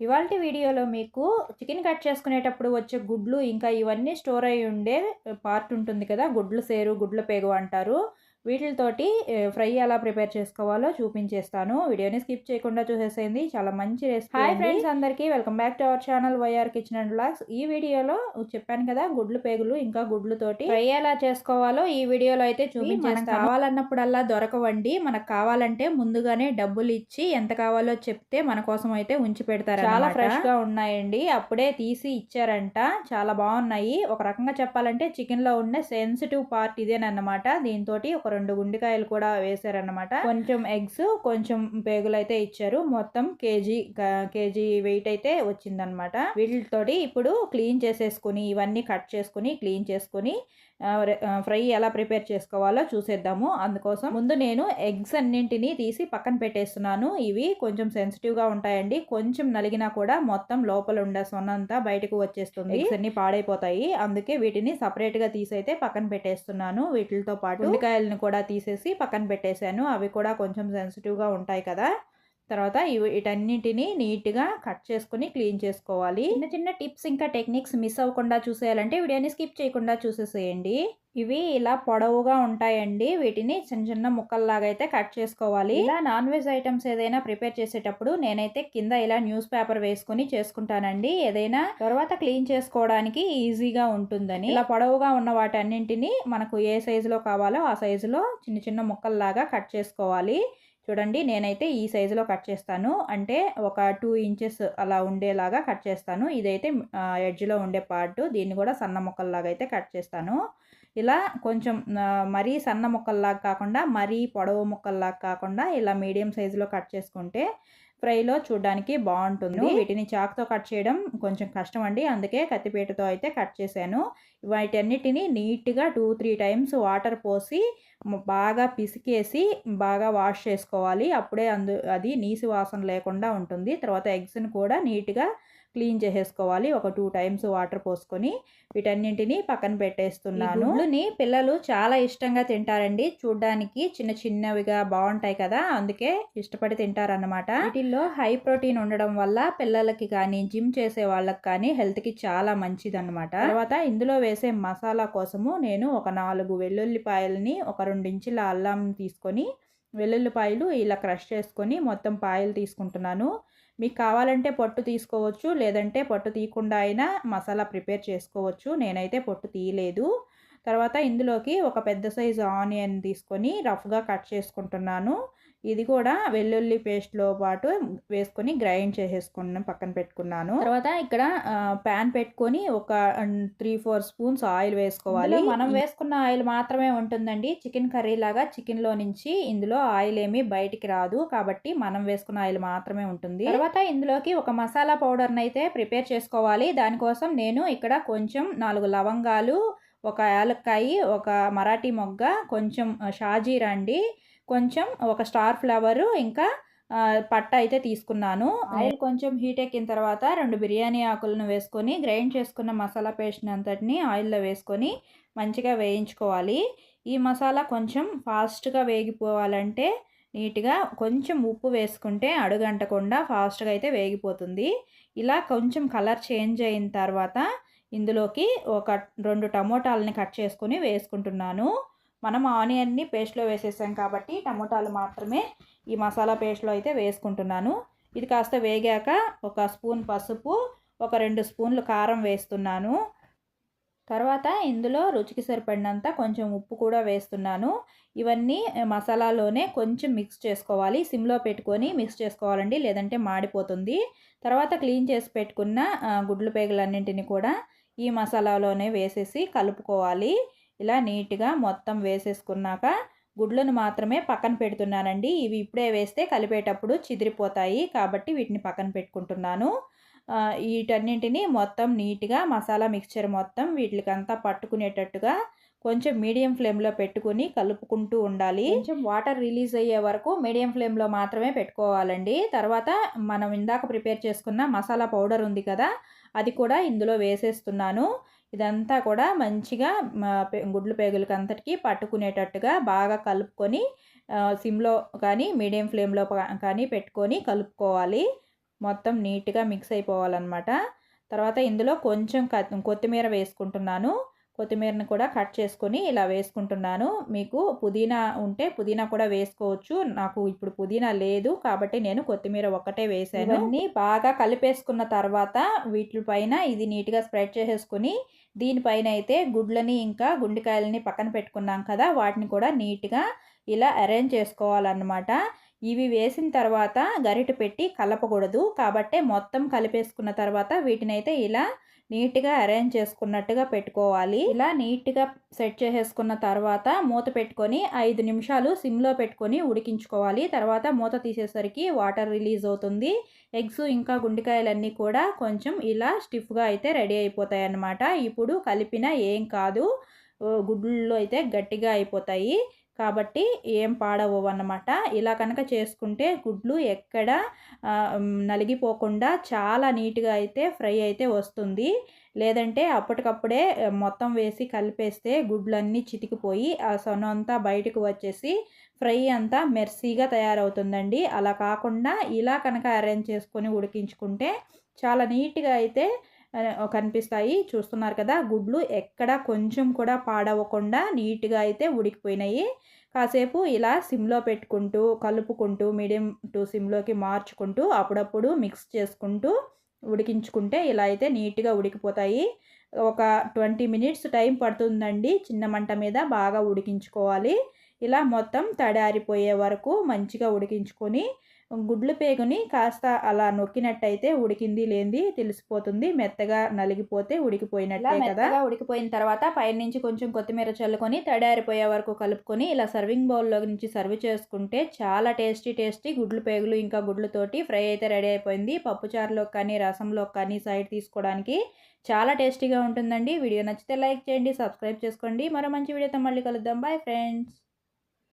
ఇవాళ వీడియోలో మీకు చికెన్ కట్ చేసుకునేటప్పుడు వచ్చే గుడ్లు ఇంకా ఇవన్నీ స్టోర్ అయి ఉండే పార్ట్ ఉంటుంది కదా గుడ్లు సేరు గుడ్ల పేగు అంటారు. వీటితోటి ఫ్రై ఎలా ప్రిపేర్ చేసుకోవాలో చూపించేస్తాను. వీడియోని స్కిప్ చేయకుండా చూసేసేయండి. చాలా మంచి రెసిపీ హాయ్ ఫ్రెండ్స్ అందరికీ welcome back to our channel Y R kitchen and blogs ఈ వీడియోలో చెప్పాను కదా గుడ్లు పేగులు ఇంకా గుడ్లుతోటి ఫ్రై ఎలా చేసుకోవాలో ఈ వీడియోలో అయితే చూపించేస్తాను. కావాలన్నప్పుడల్లా దొరకవండి. మనకు కావాలంటే ముందుగానే డబ్బులు ఇచ్చి ఎంత కావాలో చెప్తే మన కోసం అయితే ఉంచి పెడతారు చాలా ఫ్రెష్గా ఉన్నాయండి. అప్పుడే తీసి ఇచ్చారంట. చాలా బాగున్నాయి. ఒక రకంగా చెప్పాలంటే చికెన్లో ఉండే సెన్సిటివ్ పార్ట్ ఇదేనమాట దీంతో ఒక రెండు గుండెకాయలు కూడా వేశారనమాట కొంచెం ఎగ్స్ కొంచెం పేగులు అయితే ఇచ్చారు. మొత్తం కేజీ కేజీ వెయిట్ అయితే వచ్చిందనమాట వీటితోటి ఇప్పుడు క్లీన్ చేసేసుకుని ఇవన్నీ కట్ చేసుకుని క్లీన్ చేసుకుని ఫ్రై ఎలా ప్రిపేర్ చేసుకోవాలో చూసేద్దాము. అందుకోసం ముందు నేను ఎగ్స్ అన్నింటినీ తీసి పక్కన పెట్టేస్తున్నాను. ఇవి కొంచెం సెన్సిటివ్గా ఉంటాయండి. కొంచెం నలిగినా కూడా మొత్తం లోపల ఉండే సొన్నంతా బయటకు వచ్చేస్తుంది. ఎగ్స్ అన్ని పాడైపోతాయి. అందుకే వీటిని సపరేట్గా తీసైతే పక్కన పెట్టేస్తున్నాను. వీటితో పాటు ఉల్లికాయలను కూడా తీసేసి పక్కన పెట్టేశాను. అవి కూడా కొంచెం సెన్సిటివ్గా ఉంటాయి కదా! తర్వాత ఇవి వీటన్నిటిని నీట్గా కట్ చేసుకుని క్లీన్ చేసుకోవాలి. చిన్న చిన్న టిప్స్ ఇంకా టెక్నిక్స్ మిస్ అవ్వకుండా చూసేయాలంటే వీడియోని స్కిప్ చేయకుండా చూసేసేయండి. ఇవి ఇలా పొడవుగా ఉంటాయండి. వీటిని చిన్న చిన్న ముక్కల్లాగా అయితే కట్ చేసుకోవాలి. ఇలా నాన్ వెజ్ ఐటమ్స్ ఏదైనా ప్రిపేర్ చేసేటప్పుడు నేనైతే కింద ఇలా న్యూస్ పేపర్ వేసుకుని చేసుకుంటానండి. ఏదైనా తర్వాత క్లీన్ చేసుకోవడానికి ఈజీగా ఉంటుందని. ఇలా పొడవుగా ఉన్న వాటన్నింటినీ మనకు ఏ సైజులో కావాలో ఆ సైజులో చిన్న చిన్న ముక్కల్లాగా కట్ చేసుకోవాలి. చూడండి నేనైతే ఈ సైజులో కట్ చేస్తాను. అంటే ఒక టూ ఇంచెస్ అలా ఉండేలాగా కట్ చేస్తాను. ఇదైతే ఎడ్జ్లో ఉండే పార్ట్. దీన్ని కూడా సన్న ముక్కల్లాగా అయితే కట్ చేస్తాను. ఇలా కొంచెం మరీ సన్న ముక్కల్లాగా కాకుండా మరీ పొడవు ముక్కల్లాగా కాకుండా ఇలా మీడియం సైజులో కట్ చేసుకుంటే ఫ్రైలో చూడడానికి బాగుంటుంది. వీటిని చాక్తో కట్ చేయడం కొంచెం కష్టం అండి అందుకే కత్తిపీటతో అయితే కట్ చేశాను. వాటన్నిటిని నీట్గా టూ త్రీ టైమ్స్ వాటర్ పోసి బాగా పిసికేసి బాగా వాష్ చేసుకోవాలి. అప్పుడే అందు అది నీసి వాసన లేకుండా ఉంటుంది. తర్వాత ఎగ్స్ని కూడా నీట్గా క్లీన్ చేసేసుకోవాలి. ఒక టూ టైమ్స్ వాటర్ పోసుకొని వీటన్నింటిని పక్కన పెట్టేస్తున్నాను. గుడ్లుని పిల్లలు చాలా ఇష్టంగా తింటారండి. చూడ్డానికి చిన్న చిన్నవిగా బాగుంటాయి కదా అందుకే ఇష్టపడి తింటారన్నమాట. వీటిల్లో హై ప్రోటీన్ ఉండడం వల్ల పిల్లలకి కానీ జిమ్ చేసే వాళ్ళకి కానీ హెల్త్కి చాలా మంచిదన్నమాట. తర్వాత ఇందులో వేసే మసాలా కోసము నేను ఒక నాలుగు వెల్లుల్లిపాయలని ఒక రెండు ఇంచుల అల్లం తీసుకొని వెల్లుల్లిపాయలు ఇలా క్రష్ చేసుకొని మొత్తం పాయలు తీసుకుంటున్నాను. మీకు కావాలంటే పొట్టు తీసుకోవచ్చు లేదంటే పొట్టు తీయకుండా అయినా మసాలా ప్రిపేర్ చేసుకోవచ్చు. నేనైతే పొట్టు తీయలేదు. తర్వాత ఇందులోకి ఒక పెద్ద సైజు ఆనియన్ తీసుకొని రఫ్గా కట్ చేసుకుంటున్నాను. ఇది కూడా వెల్లుల్లి పేస్ట్లో పాటు వేసుకొని గ్రైండ్ చేసేసుకున్నాను పక్కన పెట్టుకున్నాను. తర్వాత ఇక్కడ ప్యాన్ పెట్టుకొని ఒక త్రీ ఫోర్ స్పూన్స్ ఆయిల్ వేసుకోవాలి. మనం వేసుకున్న ఆయిల్ మాత్రమే ఉంటుందండి. చికెన్ కర్రీ లాగా చికెన్లో నుంచి ఇందులో ఆయిల్ ఏమీ బయటికి రాదు. కాబట్టి మనం వేసుకున్న ఆయిల్ మాత్రమే ఉంటుంది. తర్వాత ఇందులోకి ఒక మసాలా పౌడర్ని అయితే ప్రిపేర్ చేసుకోవాలి. దానికోసం నేను ఇక్కడ కొంచెం నాలుగు లవంగాలు ఒక యాలక్కాయి ఒక మరాఠీ మొగ్గ కొంచెం షాజీరా అండి. కొంచెం ఒక స్టార్ ఫ్లవరు ఇంకా పట్ట అయితే తీసుకున్నాను. ఆయిల్ కొంచెం హీట్ ఎక్కిన తర్వాత రెండు బిర్యానీ ఆకులను వేసుకొని గ్రైండ్ చేసుకున్న మసాలా పేస్ట్ అంతటిని ఆయిల్లో వేసుకొని మంచిగా వేయించుకోవాలి. ఈ మసాలా కొంచెం ఫాస్ట్గా వేగిపోవాలంటే నీట్గా కొంచెం ఉప్పు వేసుకుంటే అడుగంటకుండా ఫాస్ట్గా అయితే వేగిపోతుంది. ఇలా కొంచెం కలర్ చేంజ్ అయిన తర్వాత ఇందులోకి ఒక రెండు టమోటాలని కట్ చేసుకొని వేసుకుంటున్నాను. మనం ఆనియన్ని పేస్ట్లో వేసేసాం కాబట్టి టమోటాలు మాత్రమే ఈ మసాలా పేస్ట్లో అయితే వేసుకుంటున్నాను. ఇది కాస్త వేగాక ఒక స్పూన్ పసుపు ఒక రెండు స్పూన్లు కారం వేస్తున్నాను. తర్వాత ఇందులో రుచికి సరిపడినంత కొంచెం ఉప్పు కూడా వేస్తున్నాను. ఇవన్నీ మసాలాలోనే కొంచెం మిక్స్ చేసుకోవాలి. సిమ్లో పెట్టుకొని మిక్స్ చేసుకోవాలండి లేదంటే మాడిపోతుంది. తర్వాత క్లీన్ చేసి పెట్టుకున్న గుడ్లు పేగులన్నింటినీ కూడా ఈ మసాలాలోనే వేసేసి కలుపుకోవాలి. ఇలా నీట్గా మొత్తం వేసేసుకున్నాక గుడ్లను మాత్రమే పక్కన పెడుతున్నానండి. ఇవి ఇప్పుడే వేస్తే కలిపేటప్పుడు చిదిరిపోతాయి. కాబట్టి వీటిని పక్కన పెట్టుకుంటున్నాను. వీటన్నింటినీ మొత్తం నీట్గా మసాలా మిక్చర్ మొత్తం వీటికంతా పట్టుకునేటట్టుగా కొంచెం మీడియం ఫ్లేమ్లో పెట్టుకుని కలుపుకుంటూ ఉండాలి. కొంచెం వాటర్ రిలీజ్ అయ్యే వరకు మీడియం ఫ్లేమ్లో మాత్రమే పెట్టుకోవాలండి. తర్వాత మనం ఇందాక ప్రిపేర్ చేసుకున్న మసాలా పౌడర్ ఉంది కదా అది కూడా ఇందులో వేసేస్తున్నాను. ఇదంతా కూడా మంచిగా గుడ్లు పేగులకి అంతటికి పట్టుకునేటట్టుగా బాగా కలుపుకొని సిమ్లో కానీ మీడియం ఫ్లేమ్లో కానీ పెట్టుకొని కలుపుకోవాలి. మొత్తం నీట్గా మిక్స్ అయిపోవాలన్నమాట. తర్వాత ఇందులో కొంచెం కొత్తిమీర వేసుకుంటున్నాను. కొత్తిమీరని కూడా కట్ చేసుకొని ఇలా వేసుకుంటున్నాను. మీకు పుదీనా ఉంటే పుదీనా కూడా వేసుకోవచ్చు. నాకు ఇప్పుడు పుదీనా లేదు కాబట్టి నేను కొత్తిమీర ఒక్కటే వేసాను. అన్నీ బాగా కలిపేసుకున్న తర్వాత వీటిపైన ఇది నీట్గా స్ప్రెడ్ చేసేసుకుని దీనిపైన అయితే గుడ్లని ఇంకా గుండెకాయలని పక్కన పెట్టుకున్నాం కదా వాటిని కూడా నీట్గా ఇలా అరేంజ్ చేసుకోవాలన్నమాట. ఇవి వేసిన తర్వాత గరిట పెట్టి కలపకూడదు. కాబట్టి మొత్తం కలిపేసుకున్న తర్వాత వీటిని అయితే ఇలా నీట్గా అరేంజ్ చేసుకున్నట్టుగా పెట్టుకోవాలి. ఇలా నీట్గా సెట్ చేసేసుకున్న తర్వాత మూత పెట్టుకొని ఐదు నిమిషాలు సిమ్లో పెట్టుకొని ఉడికించుకోవాలి. తర్వాత మూత తీసేసరికి వాటర్ రిలీజ్ అవుతుంది. ఎగ్స్ ఇంకా గుండెకాయలన్నీ కూడా కొంచెం ఇలా స్టిఫ్గా అయితే రెడీ అయిపోతాయి అన్నమాట. ఇప్పుడు కలిపిన ఏం కాదు. గుడ్లలో అయితే గట్టిగా అయిపోతాయి. కాబట్టి ఏం పాడవు అన్నమాట ఇలా కనుక చేసుకుంటే గుడ్లు ఎక్కడ నలిగిపోకుండా చాలా నీట్గా అయితే ఫ్రై అయితే వస్తుంది. లేదంటే అప్పటికప్పుడే మొత్తం వేసి కలిపేస్తే గుడ్లన్నీ చితికిపోయి ఆ సొన అంతా బయటకు వచ్చేసి ఫ్రై అంతా మెర్సీగా తయారవుతుందండి. అలా కాకుండా ఇలా కనుక అరేంజ్ చేసుకొని ఉడికించుకుంటే చాలా నీట్గా అయితే కనిపిస్తాయి. చూస్తున్నారు కదా గుడ్లు ఎక్కడ కొంచెం కూడా పాడవకుండా నీట్గా అయితే ఉడికిపోయినాయి. కాసేపు ఇలా సిమ్లో పెట్టుకుంటూ కలుపుకుంటూ మీడియం టు సిమ్లోకి మార్చుకుంటూ అప్పుడప్పుడు మిక్స్ చేసుకుంటూ ఉడికించుకుంటే ఇలా అయితే నీట్గా ఉడికిపోతాయి. ఒక ట్వంటీ మినిట్స్ టైం పడుతుందండి. చిన్న మంట మీద బాగా ఉడికించుకోవాలి. ఇలా మొత్తం తడారిపోయే వరకు మంచిగా ఉడికించుకొని గుడ్లు పేగుని కాస్త అలా నొక్కినట్టయితే ఉడికింది లేనిది తెలిసిపోతుంది. మెత్తగా నలిగిపోతే ఉడికిపోయినట్టే కదా. ఉడికిపోయిన తర్వాత పైనుంచి కొంచెం కొత్తిమీర చల్లుకొని తడారిపోయే వరకు కలుపుకొని ఇలా సర్వింగ్ బౌల్లో నుంచి సర్వ్ చేసుకుంటే చాలా టేస్టీ టేస్టీ గుడ్లు పేగులు ఇంకా గుడ్లతోటి ఫ్రై అయితే రెడీ అయిపోయింది. పప్పుచారులోకి కానీ రసంలోకి కానీ సైడ్ తీసుకోవడానికి చాలా టేస్టీగా ఉంటుందండి. వీడియో నచ్చితే లైక్ చేయండి సబ్స్క్రైబ్ చేసుకోండి. మరో మంచి వీడియోతో మళ్ళీ కలుద్దాం. Bye friends.